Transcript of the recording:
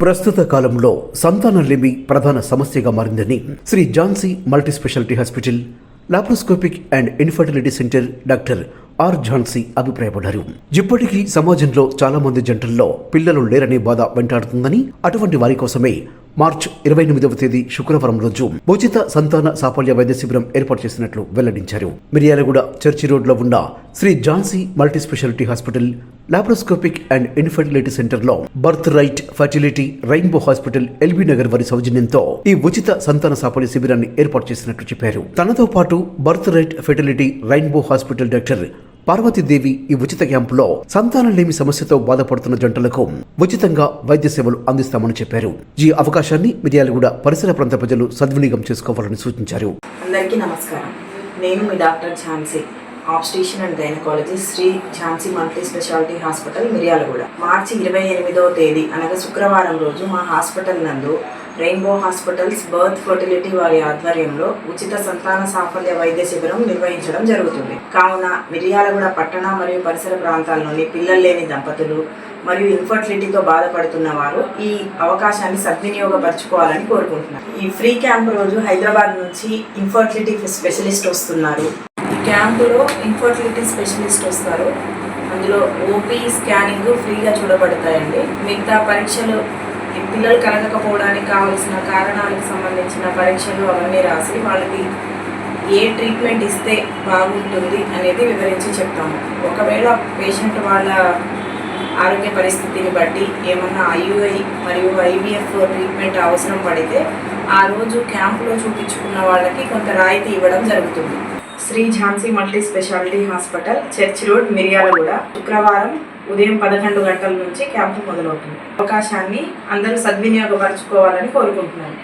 ప్రస్తుత కాలంలో సంతానలేమి ప్రధాన సమస్యగా మారిందని Shri Jhansi multi speciality hospital laparoscopic and infertility centre doctor R Jhansi అభిప్రాయపడ్డారు. ఇప్పటికీ సమాజంలో చాలా మంది జంటల్లో పిల్లలు లేరనే బాధ వెంటాడుతుందని అటువంటి వారి కోసమే మార్చ్ ఇరవై ఎనిమిదవ తేదీ శుక్రవారం రోజు ఉచిత సంతాన సాఫల్య వైద్య శిబిరం ఏర్పాటు చేసినట్లు వెల్లడించారు. మిర్యాలగూడ చర్చి రోడ్లో ఉన్న Shri Jhansi multi speciality hospital laparoscopic and infertility సెంటర్లో birth right fertility rainbow hospital LB Nagar వారి సౌజన్యంతో ఈ ఉచిత సంతాన సాఫల్య శిబిరాన్ని ఏర్పాటు చేసినట్లు చెప్పారు. తనతో పాటు birth right fertility rainbow hospital doctor Parvathi Devi ఈ ఉచిత క్యాంపులో సంతానలేమి సమస్యతో బాధపడుతున్న జంటలకు ఉచితంగా వైద్య సేవలు అందిస్తామని చెప్పారు. ఈ అవకాశాన్ని మిర్యాలగూడ పరిసర ప్రాంత ప్రజలు సద్వినియోగం చేసుకోవాలని సూచించారు. అందరికీ నమస్కారం. నేను మీ doctor Jhansi. Obstetrics and gynaecology Shri Jhansi multi speciality hospital Miryalaguda. మార్చి ఇరవై ఎనిమిదవ తేదీ అనగా శుక్రవారం రోజు మా హాస్పిటల్ నందు రెయిన్బో హాస్పిటల్స్ బర్త్ ఫర్టిలిటీ వారి ఆధ్వర్యంలో ఉచిత సంతాన సాఫల్య వైద్య శిబిరం నిర్వహించడం జరుగుతుంది. కావున మిర్యాలగూడ పట్టణ మరియు పరిసర ప్రాంతాల నుండి పిల్లలు లేని దంపతులు మరియు ఇన్ఫర్టిలిటీతో బాధపడుతున్న వారు ఈ అవకాశాన్ని సద్వినియోగపరచుకోవాలని కోరుకుంటున్నారు. ఈ ఫ్రీ క్యాంప్ రోజు హైదరాబాద్ నుంచి ఇన్ఫర్టిలిటీ స్పెషలిస్ట్ వస్తున్నారు. క్యాంపులో ఇన్ఫర్టిలిటీ స్పెషలిస్ట్ వస్తారు. అందులో ఓపీ స్కానింగ్ ఫ్రీగా చూడబడతాయండి. మిగతా పరీక్షలు పిల్లలు కలగకపోవడానికి కావలసిన కారణాలకు సంబంధించిన పరీక్షలు అవన్నీ రాసి వాళ్ళకి ఏ ట్రీట్మెంట్ ఇస్తే బాగుంటుంది అనేది వివరించి చెప్తాము. ఒకవేళ పేషెంట్ వాళ్ళ ఆరోగ్య పరిస్థితిని బట్టి ఏమన్నా ఐయుఐ మరియు ఐవీఎఫ్ ట్రీట్మెంట్ అవసరం పడితే ఆ రోజు క్యాంపులో చూపించుకున్న వాళ్ళకి కొంత రాయితీ ఇవ్వడం జరుగుతుంది. Shri Jhansi multi speciality hospital church road Miryalaguda. శుక్రవారం ఉదయం పదకొండు గంటల నుంచి క్యాంపు మొదలవుతుంది. అవకాశాన్ని అందరూ సద్వినియోగపరచుకోవాలని కోరుకుంటున్నాను.